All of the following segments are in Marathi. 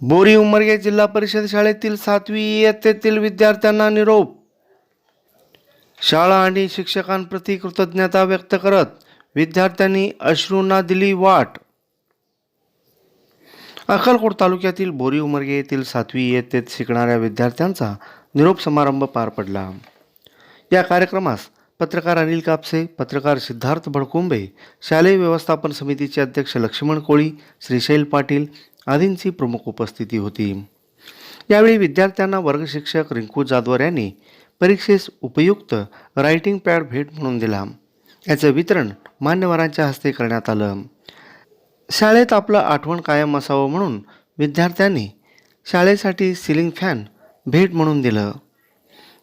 बोरी उमरगे जिल्हा परिषद शाळेतील सातवी इयत्तेतील विद्यार्थ्यांना निरोप. शाळा आणि शिक्षकांप्रती कृतज्ञता व्यक्त करत विद्यार्थ्यांनी अश्रूंना दिली वाट. अक्कलकोट तालुक्यातील बोरी उमरगे येथील सातवी इयत्तेत शिकणाऱ्या विद्यार्थ्यांचा निरोप समारंभ पार पडला. या कार्यक्रमास पत्रकार अनिल कापसे पत्रकार सिद्धार्थ भडकुंबे शालेय व्यवस्थापन समितीचे अध्यक्ष लक्ष्मण कोळी श्रीशैल पाटील आदींची प्रमुख उपस्थिती होती. यावेळी विद्यार्थ्यांना वर्गशिक्षक रिंकू जाधवर यांनी परीक्षेस उपयुक्त रायटिंग पॅड भेट म्हणून दिला. याचं वितरण मान्यवरांच्या हस्ते करण्यात आलं. शाळेत आपलं आठवण कायम असावं म्हणून विद्यार्थ्यांनी शाळेसाठी सिलिंग फॅन भेट म्हणून दिलं.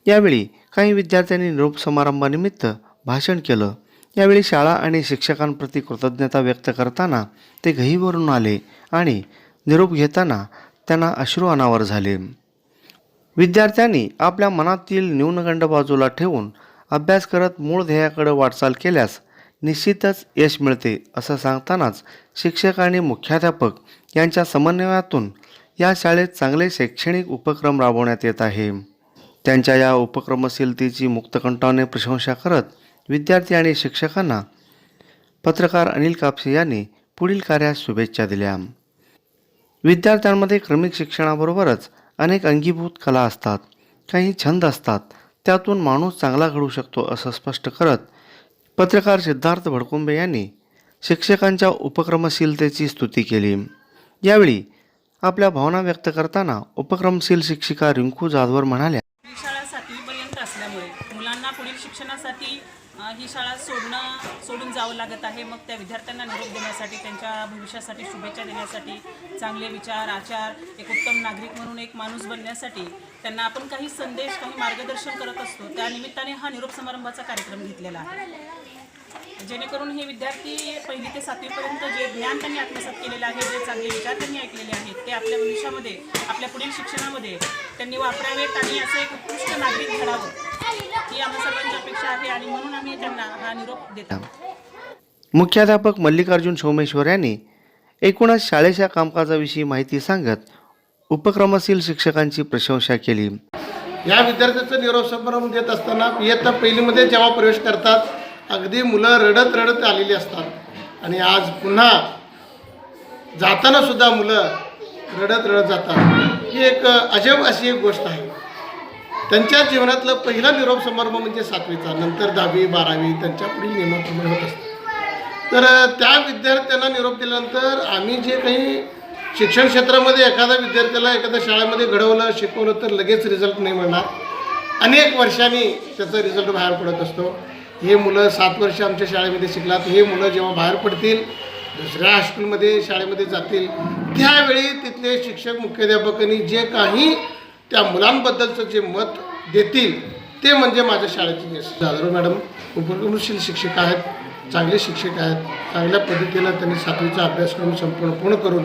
यावेळी काही विद्यार्थ्यांनी निरोप समारंभानिमित्त भाषण केलं. यावेळी शाळा आणि शिक्षकांप्रती कृतज्ञता व्यक्त करताना ते घहीवरून आले आणि निरोप घेताना त्यांना अश्रू अनावर झाले. विद्यार्थ्यांनी आपल्या मनातील न्यूनगंड बाजूला ठेवून अभ्यास करत मूळ ध्येयाकडे वाटचाल केल्यास निश्चितच यश मिळते असं सांगतानाच शिक्षक आणि मुख्याध्यापक यांच्या समन्वयातून या शाळेत चांगले शैक्षणिक उपक्रम राबवण्यात येत आहे. त्यांच्या या उपक्रमशीलतेची मुक्तकंठाने प्रशंसा करत विद्यार्थी आणि शिक्षकांना पत्रकार अनिल कापसे यांनी पुढील कार्यास शुभेच्छा दिल्या. विद्यार्थ्यांमध्ये क्रमिक शिक्षणाबरोबरच अनेक अंगीभूत कला असतात. काही छंद असतात. त्यातून माणूस चांगला घडू शकतो असं स्पष्ट करत पत्रकार सिद्धार्थ भडकुंबे यांनी शिक्षकांच्या उपक्रमशीलतेची स्तुती केली. यावेळी आपल्या भावना व्यक्त करताना उपक्रमशील शिक्षिका रिंकू जाधवर म्हणाल्या ही शाळा सातवीपर्यंत असल्यामुळे मुलांना पुढील शिक्षणासाठी ही शाळा सोडणं सोडून जावं लागत आहे. मग त्या विद्यार्थ्यांना निरोप देण्यासाठी त्यांच्या भविष्यासाठी शुभेच्छा देण्यासाठी चांगले विचार आचार एक उत्तम नागरिक म्हणून एक माणूस बनण्यासाठी त्यांना आपण काही संदेश काही मार्गदर्शन करत असतो. त्या निमित्ताने हा निरोप समारंभाचा कार्यक्रम घेतलेला आहे. जेणेकरून हे विद्यार्थी पहिली ते सातवीपर्यंत जे ज्ञान त्यांनी आत्मसात केलेलं आहे जे चांगले विचार त्यांनी ऐकलेले आहेत ते आपल्या भविष्यामध्ये आपल्या पुढील शिक्षणामध्ये त्यांनी वापरावेत आणि असं एक उत्कृष्ट नागरिक घडावं ही आम्हा सर्वांची अपेक्षा आहे आणि म्हणून आम्ही त्यांना हा निरोप देत. आहोत मुख्याध्यापक मल्लिकार्जुन सोमेश्वर यांनी एकूणच शाळेच्या कामकाजाविषयी माहिती सांगत उपक्रमशील शिक्षकांची प्रशंसा केली. या विद्यार्थ्याचं निरोप समारंभ देत असताना इयत्ता पहिलीमध्ये जेव्हा प्रवेश करतात अगदी मुलं रडत रडत आलेली असतात. आणि आज पुन्हा जाताना सुद्धा मुलं रडत रडत जातात. ही एक अजब अशी एक गोष्ट आहे. त्यांच्या जीवनातलं पहिला निरोप समारंभ म्हणजे सातवीचा. नंतर दहावी बारावी त्यांच्या पुढील नियमाप्रमाणे होत असतं. तर त्या विद्यार्थ्यांना निरोप दिल्यानंतर आम्ही जे काही शिक्षण क्षेत्रामध्ये एखाद्या विद्यार्थ्याला एखाद्या शाळेमध्ये घडवलं शिकवलं तर लगेच रिझल्ट नाही मिळणार. अनेक वर्षांनी त्याचा रिझल्ट बाहेर पडत असतो. हे मुलं सात वर्ष आमच्या शाळेमध्ये शिकलात. हे मुलं जेव्हा बाहेर पडतील दुसऱ्या हायस्कूलमध्ये शाळेमध्ये जातील त्यावेळी तिथले शिक्षक मुख्याध्यापकांनी जे काही त्या मुलांबद्दलचं जे मत देतील ते म्हणजे माझ्या शाळेचे यश जाधव मॅडम उपक्रमशील शिक्षक आहेत चांगले शिक्षक आहेत. चांगल्या पद्धतीनं त्यांनी सातवीचा अभ्यासक्रम संपूर्ण पूर्ण करून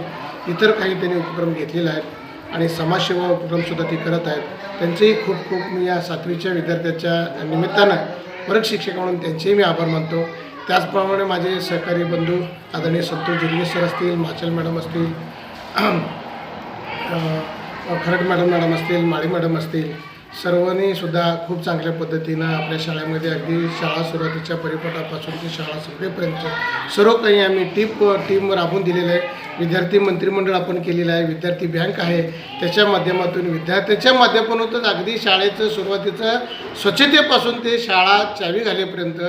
इतर काही त्यांनी उपक्रम घेतलेले आहेत आणि समाजसेवा उपक्रमसुद्धा ते करत आहेत. त्यांचेही खूप खूप मी या सातवीच्या विद्यार्थ्याच्या निमित्तानं वर्ग शिक्षक म्हणून त्यांचेही मी आभार मानतो. त्याचप्रमाणे माझे सहकारी बंधू आदरणीय संतोष जिल्हे सर असतील माचल मॅडम असतील खरट मॅडम मॅडम असतील माळी मॅडम असतील सर्वांनी सुद्धा खूप चांगल्या पद्धतीनं आपल्या शाळेमध्ये अगदी शाळा सुरुवातीच्या परिपटापासून ते शाळा संपेपर्यंत सर्व काही आम्ही टीप टीम राबून दिलेलं आहे. विद्यार्थी मंत्रिमंडळ आपण केलेलं आहे. विद्यार्थी बँक आहे. त्याच्या माध्यमातून विद्यार्थ्याच्या माध्यमातूनच अगदी शाळेचं सुरुवातीचं स्वच्छतेपासून ते शाळा चावी घालेपर्यंत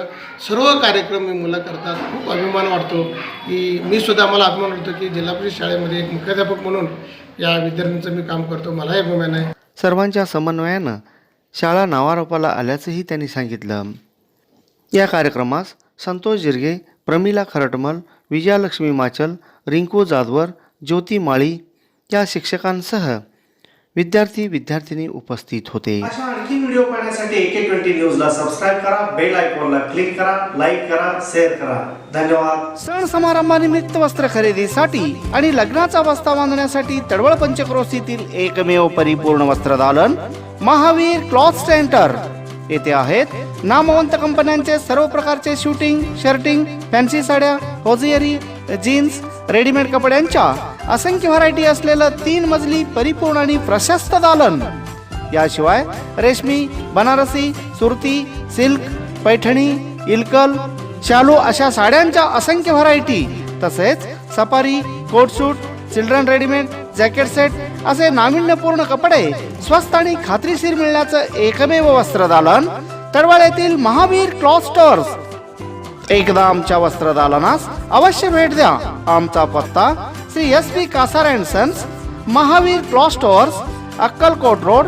सर्व कार्यक्रम मी मुलं करतात खूप अभिमान वाटतो की मी सुद्धा मला अभिमान वाटतो की जिल्हा परिषद शाळेमध्ये एक मुख्याध्यापक म्हणून या विद्यार्थ्यांचं मी काम करतो. मलाही अभिमान आहे. सर्वांच्या समन्वयानं शाळा नावारोपाला आल्याचंही त्यांनी सांगितलं. या कार्यक्रमास संतोष जिरगे प्रमिला खरटमल विजयालक्ष्मी माचल रिंकू जाधवर ज्योती माळी या शिक्षकांसह विद्यार्थी विद्यार्थिनी उपस्थित होते. आणखी व्हिडिओ पाहण्यासाठी एके ट्वेंटी न्यूजला सबस्क्राईब करा बेल आयकॉनला क्लिक करा लाईक करा शेअर करा. धन्यवाद. सण समारंभानिमित्त वस्त्र खरेदीसाठी आणि लग्नाचा वस्ता बांधण्यासाठी तडवळ पंचक्रोशीतील एकमेव परिपूर्ण वस्त्रदालन महावीर क्लॉथ सेंटर. येथे आहेत नामवंत कंपन्यांचे सर्व प्रकारचे शूटिंग शर्टिंग फॅन्सी साड्या होजियरी जीन्स रेडीमेड कपड्यांच्या असंख्य व्हरायटी असलेलं तीन मजली परिपूर्ण आणि प्रशस्त दालन. याशिवाय रेशमी बनारसी सुरती सिल्क पैठणी इलकल शालू अशा साड्यांच्या असंख्य व्हरायटी तसेच safari coat suit children readymade jacket set असे नाविन्यपूर्ण कपडे स्वस्त आणि खात्रीशीर मिळण्याचं एकमेव वस्त्रदालन तळवळ येथील महावीर क्लॉथ स्टोअर्स एकदा आमच्या वस्त्रदालनास अवश्य भेट द्या. आमचा पत्ता Shri S P Kasar and sons Mahavir cloth stores Akkalkot road